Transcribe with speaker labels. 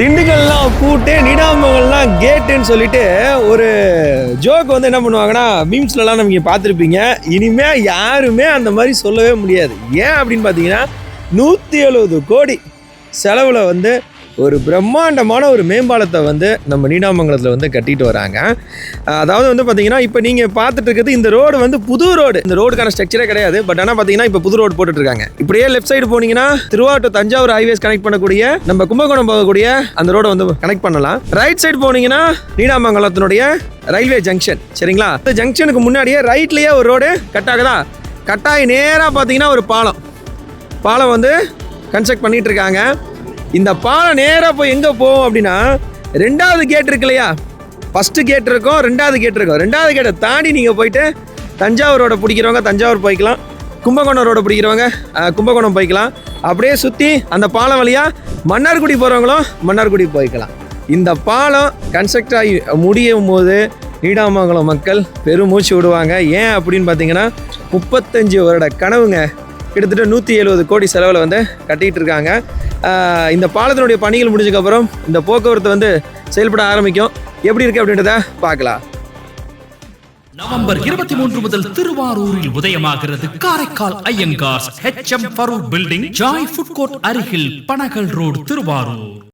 Speaker 1: திண்டுக்கல்லாம் கூட்டு நிடாமங்கள்லாம் கேட்டுன்னு சொல்லிட்டு ஒரு ஜோக் வந்து என்ன பண்ணுவாங்கன்னா மீம்ஸ்லலாம் நம்ம பார்த்துருப்பீங்க. இனிமேல் யாருமே அந்த மாதிரி சொல்லவே முடியாது. ஏன் அப்படின்னு பார்த்தீங்கன்னா நூற்றி எழுபது கோடி செலவில் வந்து ஒரு பிரம்மாண்டமான ஒரு மேம்பாலத்தை வந்து நம்ம நீடாமங்கலத்தில் வந்து கட்டிட்டு வராங்க. அதாவது வந்து பார்த்தீங்கன்னா இப்போ நீங்கள் பார்த்துட்டு இருக்கிறது இந்த ரோடு வந்து புது ரோடு. இந்த ரோடுக்கான ஸ்ட்ரக்சரே கிடையாது. பட் ஆனால் பார்த்தீங்கன்னா இப்போ புது ரோடு போட்டுட்டு இருக்காங்க. இப்படியே லெஃப்ட் சைடு போனீங்கன்னா திருவாரூர் தஞ்சாவூர் ஹைவேஸ் கனெக்ட் பண்ணக்கூடிய நம்ம கும்பகோணம் போகக்கூடிய அந்த ரோடை வந்து கனெக்ட் பண்ணலாம். ரைட் சைடு போனீங்கன்னா நீடாமங்கலத்தினுடைய ரயில்வே ஜங்ஷன் சரிங்களா? அந்த ஜங்ஷனுக்கு முன்னாடியே ரைட்லேயே ஒரு ரோடு கட் ஆகுதா கட்டாயி நேராக பார்த்தீங்கன்னா ஒரு பாலம். பாலம் வந்து கன்ஸ்ட்ரக்ட் பண்ணிகிட்டு இருக்காங்க. இந்த பாலம் நேராக போய் எங்கே போகும் அப்படின்னா ரெண்டாவது கேட் இருக்கு இல்லையா? ஃபஸ்ட்டு கேட் இருக்கும் ரெண்டாவது கேட் இருக்கும். ரெண்டாவது கேட்டை தாண்டி நீங்கள் போயிட்டு தஞ்சாவூரோட பிடிக்கிறவங்க தஞ்சாவூர் போய்க்கலாம். கும்பகோணம் ரோட பிடிக்கிறவங்க கும்பகோணம் போய்க்கலாம். அப்படியே சுற்றி அந்த பாலம் வழியாக மன்னார்குடி போகிறவங்களும் மன்னார்குடி போய்க்கலாம். இந்த பாலம் கன்ஸ்ட்ரக்ட் ஆகி முடியும் போது நீடாமங்கலம் மக்கள் பெருமூச்சு விடுவாங்க. ஏன் அப்படின்னு பார்த்தீங்கன்னா முப்பத்தஞ்சு வருட கனவுங்க. கிட்டத்தட்ட நூற்றி எழுபது கோடி செலவில் வந்து கட்டிகிட்டு இருக்காங்க. இந்த பாலத்தினுடைய பணிகள் முடிஞ்சதுக்கப்புறம் இந்த போக்குவரத்து வந்து செயல்பட ஆரம்பிக்கும். எப்படி இருக்குது அப்படின்றத பார்க்கலாம்.
Speaker 2: நவம்பர் இருபத்தி மூன்று முதல் திருவாரூரில் உதயமாகிறது Karaikal Iyengars H M Farook building joy food court அருகில் பனகல் ரோடு திருவாரூர்.